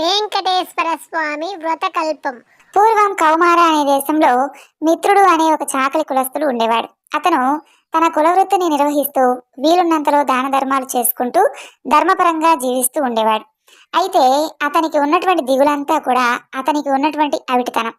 వెంకటేశ్వర స్వామి వ్రతకల్పం. పూర్వం కౌమార అనే దేశంలో మిత్రుడు అనే ఒక చాకలి కులస్తుడు ఉండేవాడు. అతను తన కులవృత్తిని నిర్వహిస్తూ వీలున్నంతలో దాన ధర్మాలు చేసుకుంటూ ధర్మపరంగా జీవిస్తూ ఉండేవాడు. అయితే అతనికి ఉన్నటువంటి దిగులంతా కూడా అతనికి ఉన్నటువంటి అవిటితనం.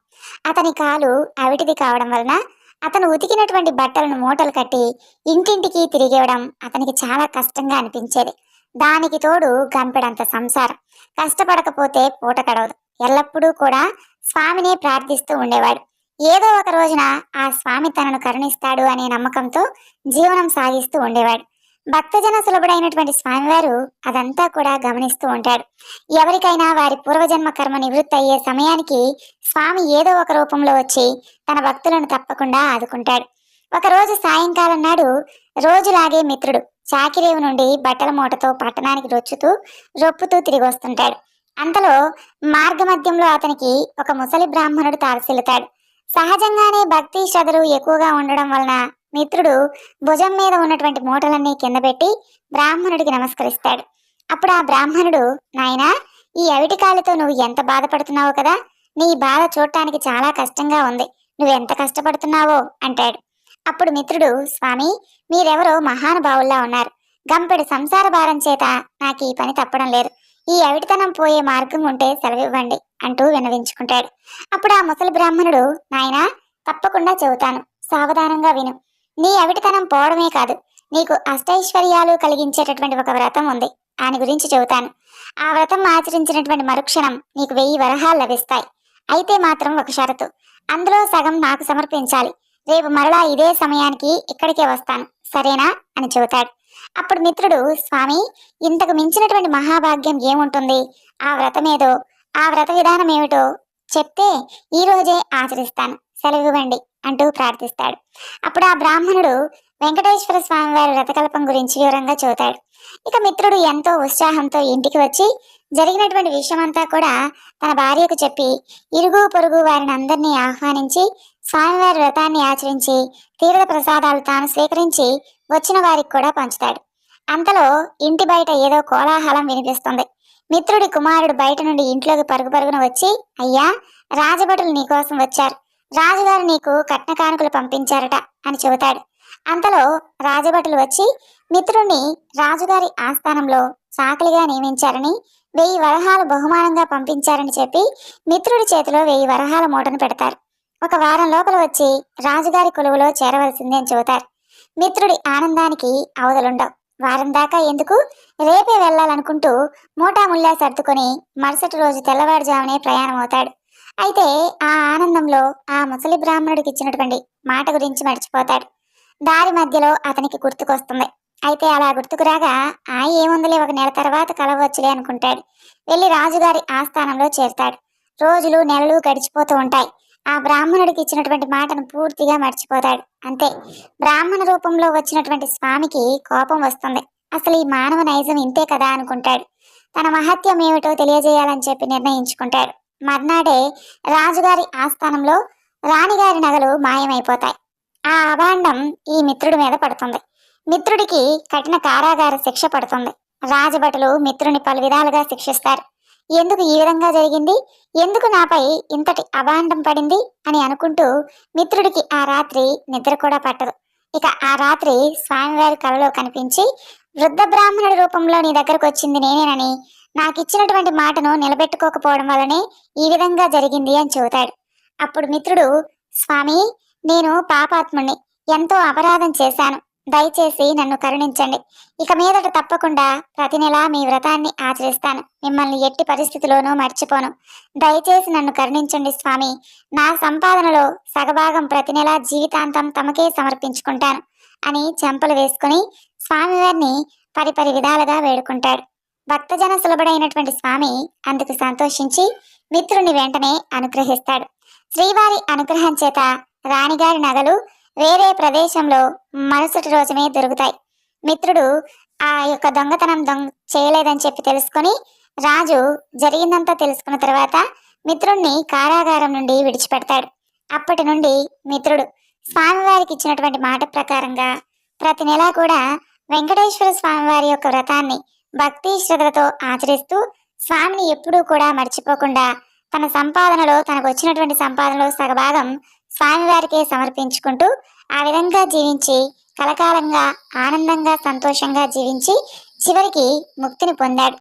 అతని కాలు అవిటిది కావడం వలన అతను ఉతికినటువంటి బట్టలను మూటలు కట్టి ఇంటింటికి తిరిగేవడం అతనికి చాలా కష్టంగా అనిపించేది. దానికి తోడు గంపెడంత సంసారం. కష్టపడకపోతే పూట కడవదు ఎల్లప్పుడూ కూడా స్వామినే ప్రార్థిస్తూ ఉండేవాడు. ఏదో ఒక రోజున ఆ స్వామి తనను కరుణిస్తాడు అనే నమ్మకంతో జీవనం సాగిస్తూ ఉండేవాడు. భక్తజన సులభుడైనటువంటి స్వామివారు అదంతా కూడా గమనిస్తూ ఉంటాడు. ఎవరికైనా వారి పూర్వజన్మ కర్మ నివృత్తి అయ్యే సమయానికి స్వామి ఏదో ఒక రూపంలో వచ్చి తన భక్తులను తప్పకుండా ఆదుకుంటాడు. ఒకరోజు సాయంకాలం నాడు రోజులాగే మిత్రుడు చాకిరేవు నుండి బట్టల మూటతో పట్టణానికి రొచ్చుతూ రొప్పుతూ తిరిగి వస్తుంటాడు. అంతలో మార్గమధ్యంలో అతనికి ఒక ముసలి బ్రాహ్మణుడు తారసిల్లుతాడు. సహజంగానే భక్తి శ్రద్ధలు ఎక్కువగా ఉండడం వలన మిత్రుడు భుజం మీద ఉన్నటువంటి మూటలన్నీ కింద పెట్టి బ్రాహ్మణుడికి నమస్కరిస్తాడు. అప్పుడు ఆ బ్రాహ్మణుడు నాయనా ఈ అవిటికాలతో నువ్వు ఎంత బాధపడుతున్నావు కదా? నీ బాధ చూడటానికి చాలా కష్టంగా ఉంది. నువ్వెంత కష్టపడుతున్నావో? అంటాడు. అప్పుడు మిత్రుడు స్వామి మీరెవరో మహానుభావుల్లా ఉన్నారు. గంపెడు సంసార భారం చేత నాకు ఈ పని తప్పడం లేదు. ఈ అవిటితనం పోయే మార్గం ఉంటే సెలవివ్వండి అంటూ విన్నవించుకుంటాడు. అప్పుడు ఆ ముసలి బ్రాహ్మణుడు నాయనా తప్పకుండా చెబుతాను. సావధానంగా విను. నీ అవిటితనం పోవడమే కాదు నీకు అష్టైశ్వర్యాలు కలిగించేటటువంటి ఒక వ్రతం ఉంది. దాని గురించి చెబుతాను. ఆ వ్రతం ఆచరించినటువంటి మరుక్షణం నీకు వెయ్యి వరహాలు లభిస్తాయి. అయితే మాత్రం ఒక షరతు. అందులో సగం నాకు సమర్పించాలి. రేపు మరలా ఇదే సమయానికి ఇక్కడికే వస్తాను. సరేనా? అని చెబుతాడు. అప్పుడు మిత్రుడు స్వామి ఇంతకు మించినటువంటి మహాభాగ్యం ఏముంటుంది? ఆ వ్రతమేదో ఆ వ్రత విధానం ఏమిటో చెప్తే ఈ రోజే ఆచరిస్తాను. సెలవివ్వండి అంటూ ప్రార్థిస్తాడు. అప్పుడు ఆ బ్రాహ్మణుడు వెంకటేశ్వర స్వామి వారి వ్రతకల్పం గురించి వివరంగా చూతాడు ఇక మిత్రుడు ఎంతో ఉత్సాహంతో ఇంటికి వచ్చి జరిగినటువంటి విషయమంతా కూడా తన భార్యకు చెప్పి ఇరుగు పొరుగు వారిని అందరినీ ఆహ్వానించి స్వామివారి వ్రతాన్ని ఆచరించి తీర్థ ప్రసాదాలు తాను స్వీకరించి వచ్చిన వారికి కూడా పంచుతాడు. అంతలో ఇంటి బయట ఏదో కోలాహలం వినిపిస్తుంది. మిత్రుడి కుమారుడు బయట నుండి ఇంట్లోకి పరుగు పరుగున వచ్చి అయ్యా రాజభటులు నీకోసం వచ్చారు. రాజుగారు నీకు కట్న కానుకలు పంపించారట అని చెబుతాడు. అంతలో రాజభటులు వచ్చి మిత్రుణ్ణి రాజుగారి ఆస్థానంలో సాకలిగా నియమించారని వెయ్యి వరహాలు బహుమానంగా పంపించారని చెప్పి మిత్రుడి చేతిలో వెయ్యి వరహాల మూటను పెడతారు. ఒక వారం లోపల వచ్చి రాజుగారి కొలువులో చేరవలసిందే అని చెబుతారు. మిత్రుడి ఆనందానికి అవధులుండవు. వారం దాకా ఎందుకు? రేపే వెళ్ళాలనుకుంటూ మూటా ముల్లా సర్దుకొని మరుసటి రోజు తెల్లవారుజామునే ప్రయాణం అవుతాడు అయితే ఆ ఆనందంలో ఆ ముసలి బ్రాహ్మణుడికి ఇచ్చినటువంటి మాట గురించి మర్చిపోతాడు. దారి మధ్యలో అతనికి గుర్తుకొస్తుంది. అయితే అలా గుర్తుకు రాగా ఆ ఏముందిలే ఒక నెల తర్వాత కలవచ్చులే అనుకుంటాడు. వెళ్ళి రాజుగారి ఆస్థానంలో చేరుతాడు. రోజులు నెలలు గడిచిపోతూ ఉంటాయి. ఆ బ్రాహ్మణుడికి ఇచ్చినటువంటి మాటను పూర్తిగా మర్చిపోతాడు. అంతే. బ్రాహ్మణ రూపంలో వచ్చినటువంటి స్వామికి కోపం వస్తుంది. అసలు ఈ మానవ నైజం ఇంతే కదా అనుకుంటాడు. తన మహత్యం ఏమిటో తెలియజేయాలని చెప్పి నిర్ణయించుకుంటాడు. మర్నాడే రాజుగారి ఆస్థానంలో రాణిగారి నగలు మాయమైపోతాయి. ఆ అభాండం ఈ మిత్రుడి మీద పడుతుంది. మిత్రుడికి కఠిన కారాగార శిక్ష పడుతుంది. రాజభటులు మిత్రుని పలు విధాలుగా శిక్షిస్తారు. ఎందుకు ఈ విధంగా జరిగింది? ఎందుకు నాపై ఇంతటి అభాండం పడింది? అని అనుకుంటూ మిత్రుడికి ఆ రాత్రి నిద్ర కూడా పట్టదు. ఇక ఆ రాత్రి స్వామివారి కలలో కనిపించి వృద్ధ బ్రాహ్మణుడి రూపంలో నీ దగ్గరకు వచ్చింది నేనేనని నాకు ఇచ్చినటువంటి మాటను నిలబెట్టుకోకపోవడం వల్లనే ఈ విధంగా జరిగింది అని చెబుతాడు. అప్పుడు మిత్రుడు స్వామి నేను పాపాత్ముణ్ణి. ఎంతో అపరాధం చేశాను. దయచేసి నన్ను కరుణించండి. ఇక మీదట తప్పకుండా ప్రతి నెల మీ వ్రతాన్ని ఆచరిస్తాను. మిమ్మల్ని ఎట్టి పరిస్థితిలోనూ మర్చిపోను. దయచేసి నన్ను కరుణించండి స్వామి. నా సంపాదనలో సగభాగం ప్రతి నెల జీవితాంతం తమకే సమర్పించుకుంటాను అని చెంపలు వేసుకుని స్వామివారిని పరిపరి విధాలుగా వేడుకుంటాడు. భక్తజన సులభుడైనటువంటి స్వామి అందుకు సంతోషించి మిత్రుని వెంటనే అనుగ్రహిస్తాడు. శ్రీవారి అనుగ్రహం చేత రాణిగారి నగలు వేరే ప్రదేశంలో మరుసటి రోజునే దొరుకుతాయి. మిత్రుడు ఆ యొక్క దొంగతనం దొంగ చేయలేదని చెప్పి తెలుసుకొని రాజు జరిగిందంతా తెలుసుకున్న తర్వాత మిత్రుణ్ణి కారాగారం నుండి విడిచిపెడతాడు. అప్పటి నుండి మిత్రుడు స్వామివారికి ఇచ్చినటువంటి మాట ప్రకారంగా ప్రతి నెలా కూడా వెంకటేశ్వర స్వామివారి యొక్క వ్రతాన్ని భక్తి శ్రద్ధలతో ఆచరిస్తూ స్వామిని ఎప్పుడూ కూడా మర్చిపోకుండా తన సంపాదనలో తనకు వచ్చినటువంటి సంపాదనలో సగభాగం స్వామివారికే సమర్పించుకుంటూ ఆ విధంగా జీవించి కలకాలంగా ఆనందంగా సంతోషంగా జీవించి చివరికి ముక్తిని పొందాడు.